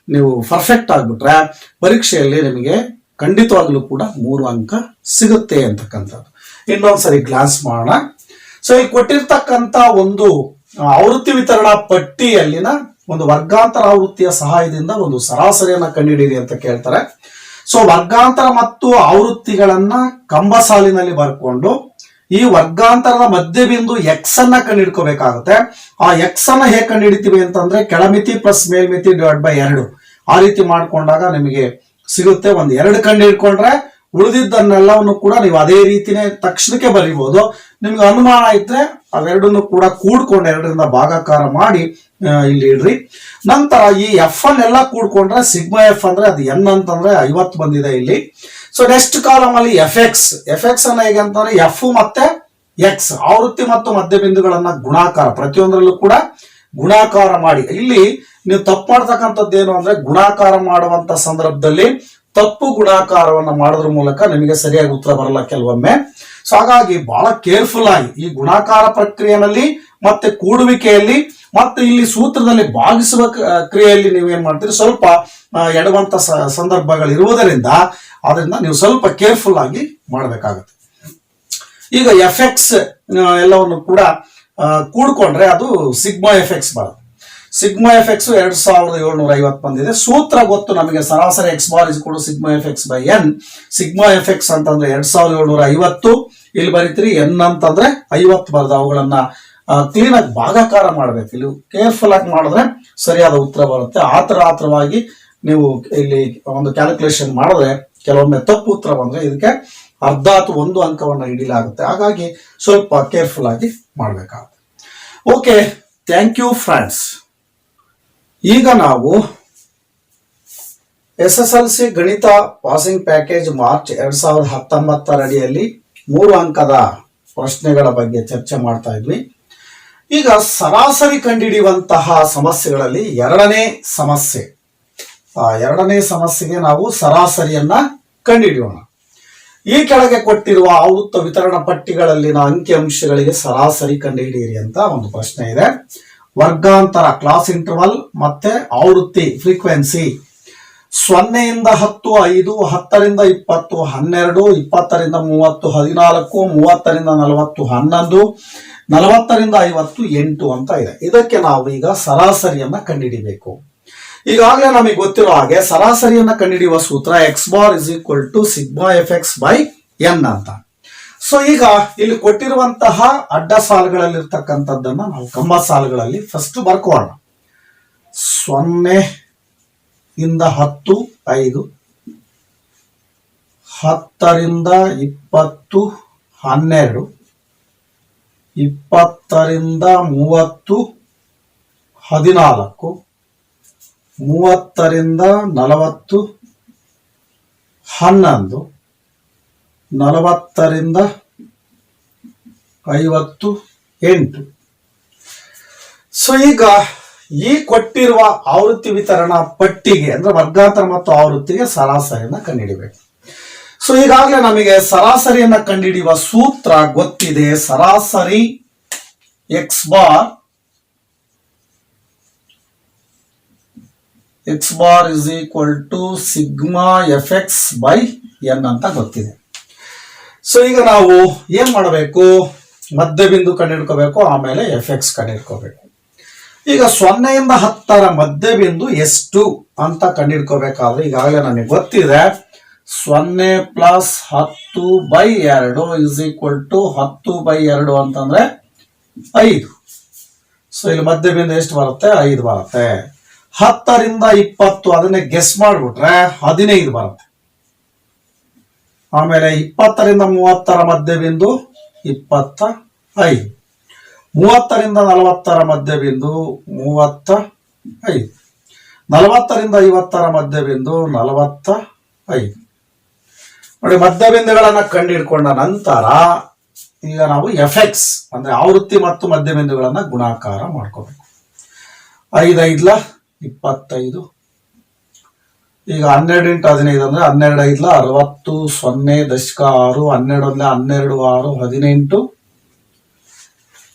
ನೀವು ಪರ್ಫೆಕ್ಟ್ ಆಗ್ಬಿಟ್ರೆ ಪರೀಕ್ಷೆಯಲ್ಲಿ ನಿಮಗೆ ಖಂಡಿತವಾಗ್ಲೂ ಕೂಡ ಮೂರು ಅಂಕ ಸಿಗುತ್ತೆ ಅಂತಕ್ಕಂಥದ್ದು. ಇನ್ನೊಂದ್ಸರಿ ಗ್ಲಾನ್ಸ್ ಮಾಡೋಣ. ಸೊ ಈ ಕೊಟ್ಟಿರ್ತಕ್ಕಂಥ ಒಂದು ಆವೃತ್ತಿ ವಿತರಣಾ ಪಟ್ಟಿಯಲ್ಲಿನ ಒಂದು ವರ್ಗಾಂತರ ಆವೃತ್ತಿಯ ಸಹಾಯದಿಂದ ಒಂದು ಸರಾಸರಿಯನ್ನ ಕಂಡುಹಿಡಿಯಿರಿ ಅಂತ ಕೇಳ್ತಾರೆ. ಸೊ ವರ್ಗಾಂತರ ಮತ್ತು ಆವೃತ್ತಿಗಳನ್ನ ಕಂಬ ಸಾಲಿನಲ್ಲಿ ಬರ್ಕೊಂಡು ಈ ವರ್ಗಾಂತರದ ಮಧ್ಯಬಿಂದು ಎಕ್ಸ್ ಅನ್ನ ಕಂಡುಹಿಡ್ಕೋಬೇಕಾಗುತ್ತೆ. ಆ ಎಕ್ಸ್ ಅನ್ನ ಹೇಗೆ ಕಂಡುಹಿಡಿತೀವಿ ಅಂತಂದ್ರೆ ಕೆಳಮಿತಿ ಪ್ಲಸ್ ಮೇಲ್ಮಿತಿ ಡಿವೈಡ್ ಬೈ ಎರಡು. ಆ ರೀತಿ ಮಾಡ್ಕೊಂಡಾಗ ನಿಮಗೆ ಸಿಗುತ್ತೆ ಒಂದು ಎರಡು ಕಂಡು ಹಿಡ್ಕೊಂಡ್ರೆ ಉಳಿದಿದ್ದನ್ನೆಲ್ಲವನ್ನು ಕೂಡ ನೀವು ಅದೇ ರೀತಿನೇ ತಕ್ಷಣಕ್ಕೆ ಬರೀಬಹುದು. ನಿಮ್ಗೆ ಅನುಮಾನ ಇದ್ರೆ ಅವೆರಡನ್ನು ಕೂಡ ಕೂಡ್ಕೊಂಡು ಎರಡರಿಂದ ಭಾಗಾಕಾರ ಮಾಡಿ ಇಲ್ಲಿ ಇಡ್ರಿ. ನಂತರ ಈ ಎಫ್ ಅನ್ನೆಲ್ಲ ಕೂಡ್ಕೊಂಡ್ರೆ, ಸಿಗ್ಮಾ ಎಫ್ ಅಂದ್ರೆ ಅದು ಎನ್ ಅಂತಂದ್ರೆ ಐವತ್ತು ಬಂದಿದೆ ಇಲ್ಲಿ. ಸೊ ನೆಕ್ಸ್ಟ್ ಕಾಲಮ್ ಅಲ್ಲಿ ಎಫ್ ಎಕ್ಸ್ ಎಫ್ ಎಕ್ಸ್ ಅನ್ನ ಹೇಗೆ ಅಂತಂದ್ರೆ ಎಫ್ ಮತ್ತೆ ಎಕ್ಸ್ ಆವೃತ್ತಿ ಮತ್ತು ಮಧ್ಯಬಿಂದುಗಳನ್ನ ಗುಣಾಕಾರ. ಪ್ರತಿಯೊಂದರಲ್ಲೂ ಕೂಡ ಗುಣಾಕಾರ ಮಾಡಿ. ಇಲ್ಲಿ ನೀವು ತಪ್ಪು ಮಾಡ್ತಕ್ಕಂಥದ್ದು ಏನು ಅಂದ್ರೆ ಗುಣಾಕಾರ ಮಾಡುವಂತ ಸಂದರ್ಭದಲ್ಲಿ ತಪ್ಪು ಗುಣಾಕಾರವನ್ನು ಮಾಡೋದ್ರ ಮೂಲಕ ನಿಮಗೆ ಸರಿಯಾಗಿ ಉತ್ತರ ಬರಲ್ಲ ಕೆಲವೊಮ್ಮೆ. ಸೊ ಹಾಗಾಗಿ ಬಹಳ ಕೇರ್ಫುಲ್ ಆಗಿ ಈ ಗುಣಾಕಾರ ಪ್ರಕ್ರಿಯೆಯಲ್ಲಿ ಮತ್ತೆ ಕೂಡುವಿಕೆಯಲ್ಲಿ ಮತ್ತೆ ಇಲ್ಲಿ ಸೂತ್ರದಲ್ಲಿ ಭಾಗಿಸುವ ಕ್ರಿಯೆಯಲ್ಲಿ ನೀವು ಏನ್ ಮಾಡ್ತೀರಿ? ಸ್ವಲ್ಪ ಎಡವಂತ ಸಂದರ್ಭಗಳು ಇರುವುದರಿಂದ ಅದರಿಂದ ನೀವು ಸ್ವಲ್ಪ ಕೇರ್ಫುಲ್ ಆಗಿ ಮಾಡಬೇಕಾಗುತ್ತೆ. ಈಗ ಎಫ್ ಎಲ್ಲವನ್ನು ಕೂಡ ಕೂಡ್ಕೊಂಡ್ರೆ ಅದು ಸಿಗ್ಮಾ ಎಫ್ ಎಕ್ಸ್ ಬರುತ್ತೆ. ಸಿಗ್ಮಾ ಎಫ್ ಎಕ್ಸ್ ಎರಡ್ ಸಾವಿರದ ಏಳ್ನೂರ ಐವತ್ತು ಬಂದಿದೆ. ಸೂತ್ರ ಗೊತ್ತು ನಮಗೆ ಸರಾಸರಿ ಎಕ್ಸ್ ಬಾರ್ ಕೂಡ sigma F by N sigma F X ಅಂತಂದ್ರೆ ಎರಡ್ ಸಾವಿರದ ಏಳ್ನೂರ ಐವತ್ತು. ಇಲ್ಲಿ ಬರೀತೀರಿ ಎನ್ ಅಂತಂದ್ರೆ ಐವತ್ತು ಬರ್ದ ಅವುಗಳನ್ನ ಕ್ಲೀನ್ ಆಗಿ ಭಾಗಾಕಾರ ಮಾಡ್ಬೇಕು. ಇಲ್ಲಿ ಕೇರ್ಫುಲ್ ಆಗಿ ಮಾಡಿದ್ರೆ ಸರಿಯಾದ ಉತ್ತರ ಬರುತ್ತೆ. ಆತರ ಆತರವಾಗಿ ನೀವು ಇಲ್ಲಿ ಒಂದು ಕ್ಯಾಲ್ಕುಲೇಷನ್ ಮಾಡಿದ್ರೆ ಕೆಲವೊಮ್ಮೆ ತಪ್ಪು ಉತ್ತರ ಬಂದ್ರೆ ಇದಕ್ಕೆ ಅರ್ಧ ಅಥವಾ ಒಂದು ಅಂಕವನ್ನು ಹಿಡಿಲಾಗುತ್ತೆ. ಹಾಗಾಗಿ ಸ್ವಲ್ಪ ಕೇರ್ಫುಲ್ ಆಗಿ ಮಾಡಬೇಕಾಗುತ್ತೆ. ಓಕೆ ಥ್ಯಾಂಕ್ ಯು ಫ್ರೆಂಡ್ಸ್ ಈಗ ನಾವು ಎಸ್ ಎಸ್ ಎಲ್ ಸಿ ಗಣಿತ ಪಾಸಿಂಗ್ ಪ್ಯಾಕೇಜ್ ಮಾರ್ಚ್ ಎರಡ್ ಸಾವಿರದ ಹತ್ತೊಂಬತ್ತರ ಅಡಿಯಲ್ಲಿ ಮೂರು ಅಂಕದ ಪ್ರಶ್ನೆಗಳ ಬಗ್ಗೆ ಚರ್ಚೆ ಮಾಡ್ತಾ ಇದ್ವಿ. ಈಗ ಸರಾಸರಿ ಕಂಡುಹಿಡಿಯುವಂತಹ ಸಮಸ್ಯೆಗಳಲ್ಲಿ ಎರಡನೇ ಸಮಸ್ಯೆ. ಆ ಎರಡನೇ ಸಮಸ್ಯೆಗೆ ನಾವು ಸರಾಸರಿಯನ್ನ ಕಂಡುಹಿಡಿಯೋಣ. ಈ ಕೆಳಗೆ ಕೊಟ್ಟಿರುವ ಆವೃತ್ತ ವಿತರಣಾ ಪಟ್ಟಿಗಳಲ್ಲಿನ ಅಂಕಿಅಂಶಗಳಿಗೆ ಸರಾಸರಿ ಕಂಡುಹಿಡಿಯಿರಿ ಅಂತ ಒಂದು ಪ್ರಶ್ನೆ ಇದೆ. ವರ್ಗಾಂತರ ಕ್ಲಾಸ್ ಇಂಟರ್ವಲ್ ಮತ್ತೆ ಆವೃತ್ತಿ ಫ್ರೀಕ್ವೆನ್ಸಿ ಸೊನ್ನೆಯಿಂದ ಹತ್ತು, ಐದು, ಹತ್ತರಿಂದ ಇಪ್ಪತ್ತು, ಹನ್ನೆರಡು, ಇಪ್ಪತ್ತರಿಂದ ಮೂವತ್ತು, ಹದಿನಾಲ್ಕು, ಮೂವತ್ತರಿಂದ ನಲವತ್ತು, ಹನ್ನೊಂದು, ನಲವತ್ತರಿಂದ ಐವತ್ತು, ಎಂಟು ಅಂತ ಇದೆ. ಇದಕ್ಕೆ ನಾವು ಈಗ ಸರಾಸರಿಯನ್ನ ಕಂಡುಹಿಡಿಬೇಕು. ಈಗಾಗಲೇ ನಮಗೆ ಗೊತ್ತಿರೋ ಹಾಗೆ ಸರಾಸರಿಯನ್ನ ಕಂಡುಹಿಡಿಯುವ ಸೂತ್ರ X bar is equal to sigma F X by N ಅಂತ. ಸೊ ಈಗ ಇಲ್ಲಿ ಕೊಟ್ಟಿರುವಂತಹ ಅಡ್ಡ ಸಾಲುಗಳಲ್ಲಿರ್ತಕ್ಕಂಥದ್ದನ್ನ ನಾವು ಕಂಬ ಸಾಲುಗಳಲ್ಲಿ ಫಸ್ಟ್ ಬರ್ಕೋಣ. ಸೊನ್ನೆ ಇಂದ ಹತ್ತು, ಐದು. ಹತ್ತರಿಂದ ಇಪ್ಪತ್ತು, ಹನ್ನೆರಡು. ಇಪ್ಪತ್ತರಿಂದ ಮೂವತ್ತು, ಹದಿನಾಲ್ಕು. ಮೂವತ್ತರಿಂದ ನಲವತ್ತು, ಹನ್ನೊಂದು. ನಲವತ್ತರಿಂದ ಐವತ್ತು, ಎಂಟು. ಸೊ ಈಗ ಈ ಕೊಟ್ಟಿರುವ ಆವೃತ್ತಿ ವಿತರಣಾ ಪಟ್ಟಿಗೆ, ಅಂದ್ರೆ ವರ್ಗಾಂತರ ಮತ್ತು ಆವೃತ್ತಿಗೆ ಸರಾಸರಿಯನ್ನ ಕಂಡುಹಿಡಿಬೇಕು. ಸೊ ಈಗಾಗಲೇ ನಮಗೆ ಸರಾಸರಿಯನ್ನ ಕಂಡುಹಿಡಿಯುವ ಸೂತ್ರ ಗೊತ್ತಿದೆ. ಸರಾಸರಿ X bar X bar is equal to sigma F X by N ಅಂತ ಗೊತ್ತಿದೆ. ಸೊ ಈಗ ನಾವು ಏನ್ ಮಾಡಬೇಕು? ಮಧ್ಯಬಿಂದು ಕಂಡುಹಿಡ್ಕೋಬೇಕು, ಆಮೇಲೆ ಎಫ್ ಎಕ್ಸ್ ಕಂಡುಹಿಡ್ಕೋಬೇಕು. ಈಗ ಸೊನ್ನೆಯಿಂದ ಹತ್ತರ ಮಧ್ಯಬಿಂದು ಎಷ್ಟು ಅಂತ ಕಂಡುಹಿಡ್ಕೋಬೇಕಾದ್ರೆ ಈಗಾಗಲೇ ನನಗೆ ಗೊತ್ತಿದೆ. ಸೊನ್ನೆ ಪ್ಲಸ್ ಹತ್ತು ಬೈ ಎರಡು ಇಸ್ ಈಕ್ವಲ್ ಟು ಹತ್ತು ಬೈ ಎರಡು ಅಂತಂದ್ರೆ ಐದು. ಸೊ ಇಲ್ಲಿ ಮಧ್ಯಬಿಂದು ಎಷ್ಟು ಬರುತ್ತೆ? ಐದು ಬರುತ್ತೆ. ಹತ್ತರಿಂದ ಇಪ್ಪತ್ತು ಅದನ್ನೇ ಗೆಸ್ ಮಾಡಿಬಿಟ್ರೆ ಹದಿನೈದು ಬರುತ್ತೆ. ಆಮೇಲೆ ಇಪ್ಪತ್ತರಿಂದ ಮೂವತ್ತರ ಮಧ್ಯಬಿಂದು ಇಪ್ಪತ್ತ ಐದು. ಮೂವತ್ತರಿಂದ ನಲವತ್ತರ ಮಧ್ಯ ಬಿಂದು ಮೂವತ್ತ ಐದು. ನಲವತ್ತರಿಂದ ಐವತ್ತರ ಮಧ್ಯ ಬಿಂದು ನಲವತ್ತ ಐದು. ನೋಡಿ, ಮಧ್ಯಬಿಂದುಗಳನ್ನು ಕಂಡುಹಿಡ್ಕೊಂಡ ನಂತರ ಈಗ ನಾವು ಎಫ್ ಎಕ್ಸ್ ಅಂದ್ರೆ ಆವೃತ್ತಿ ಮತ್ತು ಮಧ್ಯಬಿಂದುಗಳನ್ನು ಗುಣಾಕಾರ ಮಾಡ್ಕೋಬೇಕು. ಐದು ಐದ್ಲ ಇಪ್ಪತ್ತೈದು. ಈಗ ಹನ್ನೆರಡು ಇಂಟು ಹದಿನೈದು ಅಂದರೆ ಹನ್ನೆರಡು ಐದ್ಲ ಅರವತ್ತು, ಸೊನ್ನೆ ದಶಕ ಆರು ಹನ್ನೆರಡು ಹನ್ನೆರಡು ಆರು, ಹದಿನೆಂಟು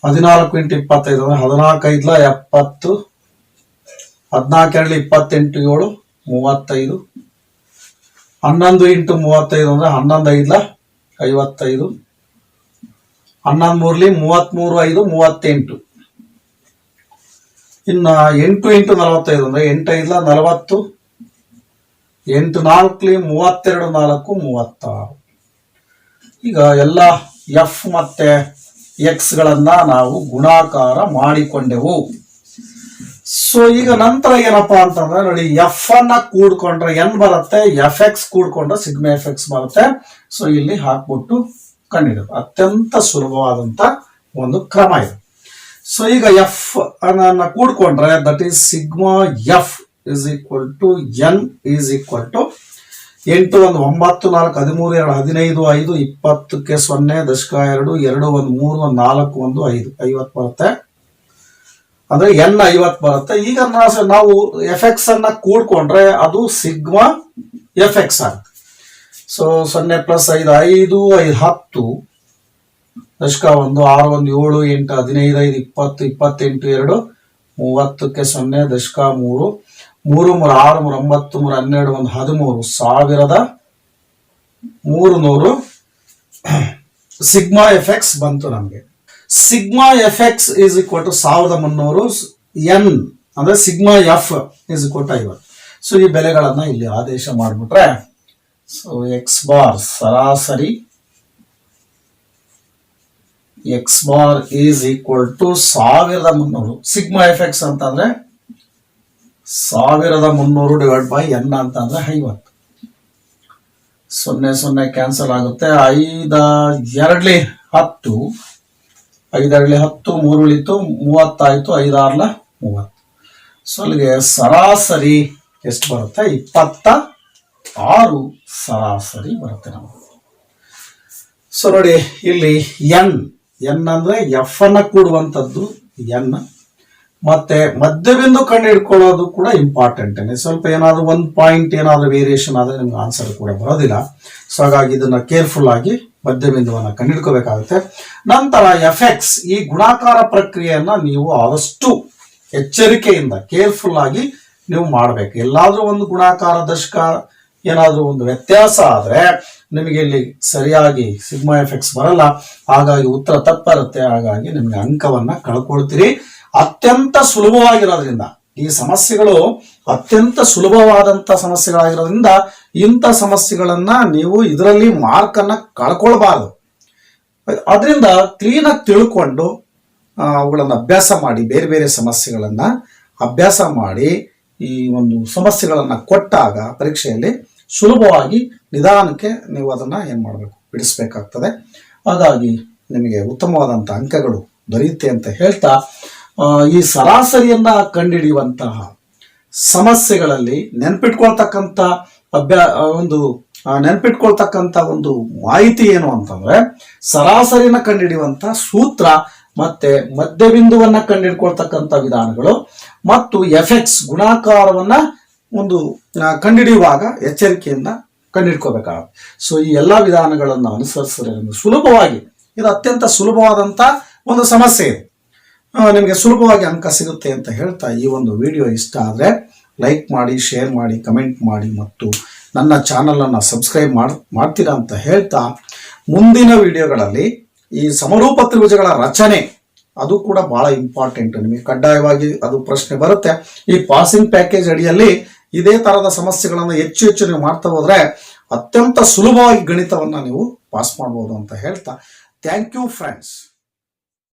ಹದಿನಾಲ್ಕು ಇಂಟು ಇಪ್ಪತ್ತೈದು ಅಂದ್ರೆ ಹದಿನಾಲ್ಕೈದ್ಲ ಎಪ್ಪತ್ತು ಹದಿನಾಲ್ಕೆರಡು ಇಪ್ಪತ್ತೆಂಟು ಏಳು, ಮೂವತ್ತೈದು. ಹನ್ನೊಂದು ಇಂಟು ಮೂವತ್ತೈದು ಅಂದ್ರೆ ಹನ್ನೊಂದು ಐದ್ಲ ಐವತ್ತೈದು. ಹನ್ನೊಂದು ಮೂರ್ಲಿ ಮೂವತ್ತ್ಮೂರು ಐದು, ಮೂವತ್ತೆಂಟು. ಇನ್ನ ಎಂಟು ಇಂಟು ನಲವತ್ತೈದು ಅಂದ್ರೆ ಐದ್ಲ ನಲವತ್ತು, ಎಂಟು ನಾಲ್ಕಲಿ ಮೂವತ್ತೆರಡು ನಾಲ್ಕು ಮೂವತ್ತಾರು. ಈಗ ಎಲ್ಲ ಎಫ್ ಮತ್ತೆ ಎಕ್ಸ್ ಗಳನ್ನ ನಾವು ಗುಣಾಕಾರ ಮಾಡಿಕೊಂಡೆವು. ಸೊ ಈಗ ನಂತರ ಏನಪ್ಪಾ ಅಂತಂದ್ರೆ ನೋಡಿ ಎಫ್ ಅನ್ನ ಕೂಡ್ಕೊಂಡ್ರೆ ಎನ್ ಬರುತ್ತೆ? ಎಫ್ ಎಕ್ಸ್ ಕೂಡ್ಕೊಂಡ್ರೆ ಸಿಗ್ಮಾ ಎಫ್ ಎಕ್ಸ್ ಬರುತ್ತೆ. ಸೊ ಇಲ್ಲಿ ಹಾಕ್ಬಿಟ್ಟು ಕಂಡಿಡೋದು ಅತ್ಯಂತ ಸುಲಭವಾದಂತ ಒಂದು ಕ್ರಮ ಇದು. ಸೊ ಈಗ ಎಫ್ ಅನ್ನ ಕೂಡ್ಕೊಂಡ್ರೆ that is sigma F is equal to N is equal to ಎಂಟು ಒಂದು ಒಂಬತ್ತು ನಾಲ್ಕು ಹದಿಮೂರು ಎರಡು ಹದಿನೈದು ಐದು ಇಪ್ಪತ್ತಕ್ಕೆ ಸೊನ್ನೆ ದಶಕ ಎರಡು ಎರಡು ಒಂದು ಮೂರು ಒಂದು ನಾಲ್ಕು ಒಂದು ಐದು. ಐವತ್ತು ಬರುತ್ತೆ. ಅಂದ್ರೆ ಎನ್ ಐವತ್ತು ಬರುತ್ತೆ. ಈಗ ನಾವು ಎಫ್ ಎಕ್ಸ್ ಅನ್ನ ಕೂಡ್ಕೊಂಡ್ರೆ ಅದು ಸಿಗ್ಮಾ ಎಫ್ ಎಕ್ಸ್ ಆಗುತ್ತೆ. ಸೊ ಸೊನ್ನೆ ಪ್ಲಸ್ ಐದು ಐದು ಐದು, ಹತ್ತು. ದಶಕ ಒಂದು, ಆರು, ಒಂದು, ಏಳು, ಎಂಟು, ಹದಿನೈದು, ಐದು, ಇಪ್ಪತ್ತು, ಇಪ್ಪತ್ತೆಂಟು, ಎರಡು, ಮೂವತ್ತಕ್ಕೆ ಸೊನ್ನೆ, ದಶಕ ಮೂರು. ಮೂರು ಮೂರು ಆರು ಮೂರು ಒಂಬತ್ತು ಮೂರು ಹನ್ನೆರಡು ಒಂದು ಹದಿಮೂರು ಸಾವಿರದ ಮೂರು ನೂರು ಸಿಗ್ಮಾ ಎಫೆಕ್ಸ್ ಬಂತು ನಮಗೆ. Sigma F X is equal to ಸಾವಿರದ ಮುನ್ನೂರು ಎನ್ ಅಂದ್ರೆ sigma F is equal to ಐವತ್ತು. ಸೊ ಈ ಬೆಲೆಗಳನ್ನ ಇಲ್ಲಿ ಆದೇಶ ಮಾಡಿಬಿಟ್ರೆ ಸೊ ಎಕ್ಸ್ ಬಾರ್ ಸರಾಸರಿ X bar is equal to ಸಾವಿರದ ಮುನ್ನೂರು. ಸಿಗ್ಮಾ ಎಫೆಕ್ಸ್ ಅಂತಂದ್ರೆ ಸಾವಿರದ ಮುನ್ನೂರು ಡಿವೈಡ್ ಬೈ ಎನ್ ಅಂತಂದ್ರೆ ಐವತ್ತು. ಸೊನ್ನೆ ಸೊನ್ನೆ ಕ್ಯಾನ್ಸಲ್ ಆಗುತ್ತೆ. ಐದ ಎರಡ್ಲಿ ಹತ್ತು. ಐದರಲ್ಲಿ ಹತ್ತು ಮೂರು ಉಳಿತು ಮೂವತ್ತಾಯ್ತು ಐದಾರ್ಲ ಮೂವತ್ತು. ಸೊ ಅಲ್ಲಿಗೆ ಸರಾಸರಿ ಎಷ್ಟು ಬರುತ್ತೆ? ಇಪ್ಪತ್ತ ಆರು ಸರಾಸರಿ ಬರುತ್ತೆ ನಮಗೆ. ಸೊ ನೋಡಿ, ಇಲ್ಲಿ ಎನ್ ಎನ್ ಅಂದ್ರೆ ಎಫ್ ಅನ್ನ ಕೂಡುವಂಥದ್ದು ಎನ್ ಮತ್ತೆ ಮಧ್ಯಬಿಂದು ಕಂಡು ಹಿಡ್ಕೊಳ್ಳೋದು ಕೂಡ ಇಂಪಾರ್ಟೆಂಟ್ ಸ್ವಲ್ಪ ಏನಾದರೂ ಒಂದು ಪಾಯಿಂಟ್ ಏನಾದರೂ ವೇರಿಯೇಷನ್ ಆದ್ರೆ ನಿಮ್ಗೆ ಆನ್ಸರ್ ಕೂಡ ಬರೋದಿಲ್ಲ. ಸೊ ಹಾಗಾಗಿ ಇದನ್ನ ಕೇರ್ಫುಲ್ ಆಗಿ ಮಧ್ಯಬಿಂದುವನ್ನು ಕಂಡುಹಿಡ್ಕೋಬೇಕಾಗುತ್ತೆ. ನಂತರ ಎಫ್ ಎಕ್ಸ್ ಈ ಗುಣಾಕಾರ ಪ್ರಕ್ರಿಯೆಯನ್ನ ನೀವು ಆದಷ್ಟು ಎಚ್ಚರಿಕೆಯಿಂದ ಕೇರ್ಫುಲ್ ಆಗಿ ನೀವು ಮಾಡಬೇಕು. ಎಲ್ಲಾದ್ರೂ ಒಂದು ಗುಣಾಕಾರ, ದಶಕ, ಏನಾದರೂ ಒಂದು ವ್ಯತ್ಯಾಸ ಆದರೆ ನಿಮಗೆ ಇಲ್ಲಿ ಸರಿಯಾಗಿ ಸಿಗ್ಮಾ ಎಫೆಕ್ಟ್ಸ್ ಬರಲ್ಲ. ಹಾಗಾಗಿ ಉತ್ತರ ತಪ್ಪಿರುತ್ತೆ ಹಾಗಾಗಿ ನಿಮಗೆ ಅಂಕವನ್ನ ಕಳ್ಕೊಳ್ತೀರಿ. ಅತ್ಯಂತ ಸುಲಭವಾಗಿರೋದ್ರಿಂದ, ಈ ಸಮಸ್ಯೆಗಳು ಅತ್ಯಂತ ಸುಲಭವಾದಂತ ಸಮಸ್ಯೆಗಳಾಗಿರೋದ್ರಿಂದ ಇಂಥ ಸಮಸ್ಯೆಗಳನ್ನ ನೀವು ಇದರಲ್ಲಿ ಮಾರ್ಕ್ ಅನ್ನ ಕಳ್ಕೊಳ್ಬಾರ್ದು. ಅದರಿಂದ ಕ್ಲೀನಾಗಿ ತಿಳ್ಕೊಂಡು ಅವುಗಳನ್ನ ಅಭ್ಯಾಸ ಮಾಡಿ, ಬೇರೆ ಬೇರೆ ಸಮಸ್ಯೆಗಳನ್ನ ಅಭ್ಯಾಸ ಮಾಡಿ, ಈ ಒಂದು ಸಮಸ್ಯೆಗಳನ್ನ ಕೊಟ್ಟಾಗ ಪರೀಕ್ಷೆಯಲ್ಲಿ ಸುಲಭವಾಗಿ ನಿಧಾನಕ್ಕೆ ನೀವು ಅದನ್ನ ಏನ್ ಮಾಡಬೇಕು? ಬಿಡಿಸ್ಬೇಕಾಗ್ತದೆ. ಹಾಗಾಗಿ ನಿಮಗೆ ಉತ್ತಮವಾದಂಥ ಅಂಕಗಳು ದೊರೆಯುತ್ತೆ ಅಂತ ಹೇಳ್ತಾ ಈ ಸರಾಸರಿಯನ್ನ ಕಂಡುಹಿಡಿಯುವಂತಹ ಸಮಸ್ಯೆಗಳಲ್ಲಿ ನೆನ್ಪಿಟ್ಕೊಳ್ತಕ್ಕಂಥ ಅಭ್ಯಾ ಒಂದು ನೆನ್ಪಿಟ್ಕೊಳ್ತಕ್ಕಂಥ ಒಂದು ಮಾಹಿತಿ ಏನು ಅಂತಂದ್ರೆ ಸರಾಸರಿನ ಕಂಡುಹಿಡಿಯುವಂತ ಸೂತ್ರ ಮತ್ತೆ ಮಧ್ಯಬಿಂದುವನ್ನ ಕಂಡುಹಿಡ್ಕೊಳ್ತಕ್ಕಂಥ ವಿಧಾನಗಳು ಮತ್ತು ಎಫೆಕ್ಟ್ಸ್ ಗುಣಾಕಾರವನ್ನ ಒಂದು ಕಂಡುಹಿಡಿಯುವಾಗ ಎಚ್ಚರಿಕೆಯಿಂದ ಕಂಡುಹಿಡ್ಕೋಬೇಕಾಗುತ್ತೆ. ಸೊ ಈ ಎಲ್ಲ ವಿಧಾನಗಳನ್ನು ಅನುಸರಿಸಿದ್ರೆ ಸುಲಭವಾಗಿ, ಇದು ಅತ್ಯಂತ ಸುಲಭವಾದಂಥ ಒಂದು ಸಮಸ್ಯೆ ಇದು. ನಿಮಗೆ ಸುಲಭವಾಗಿ ಅಂಕ ಸಿಗುತ್ತೆ ಅಂತ ಹೇಳ್ತಾ ಈ ಒಂದು ವಿಡಿಯೋ ಇಷ್ಟ ಆದರೆ ಲೈಕ್ ಮಾಡಿ, ಶೇರ್ ಮಾಡಿ, ಕಮೆಂಟ್ ಮಾಡಿ ಮತ್ತು ನನ್ನ ಚಾನಲನ್ನು ಸಬ್ಸ್ಕ್ರೈಬ್ ಮಾಡಿ, ಮಾಡ್ತೀರಾ ಅಂತ ಹೇಳ್ತಾ ಮುಂದಿನ ವಿಡಿಯೋಗಳಲ್ಲಿ ಈ ಸಮರೂಪ ತ್ರಿಭುಜಗಳ ರಚನೆ, ಅದು ಕೂಡ ಬಹಳ ಇಂಪಾರ್ಟೆಂಟ್ ನಿಮಗೆ ಕಡ್ಡಾಯವಾಗಿ ಅದು ಪ್ರಶ್ನೆ ಬರುತ್ತೆ. ಈ ಪಾಸಿಂಗ್ ಪ್ಯಾಕೇಜ್ ಅಡಿಯಲ್ಲಿ ಇದೇ ತರಹದ ಸಮಸ್ಯೆಗಳನ್ನು ಹೆಚ್ಚು ಹೆಚ್ಚು ನೀವು ಮಾಡ್ತಾ ಹೋದ್ರೆ ಅತ್ಯಂತ ಸುಲಭವಾಗಿ ಗಣಿತವನ್ನು ನೀವು ಪಾಸ್ ಮಾಡ್ಬೋದು ಅಂತ ಹೇಳ್ತಾ. Thank you friends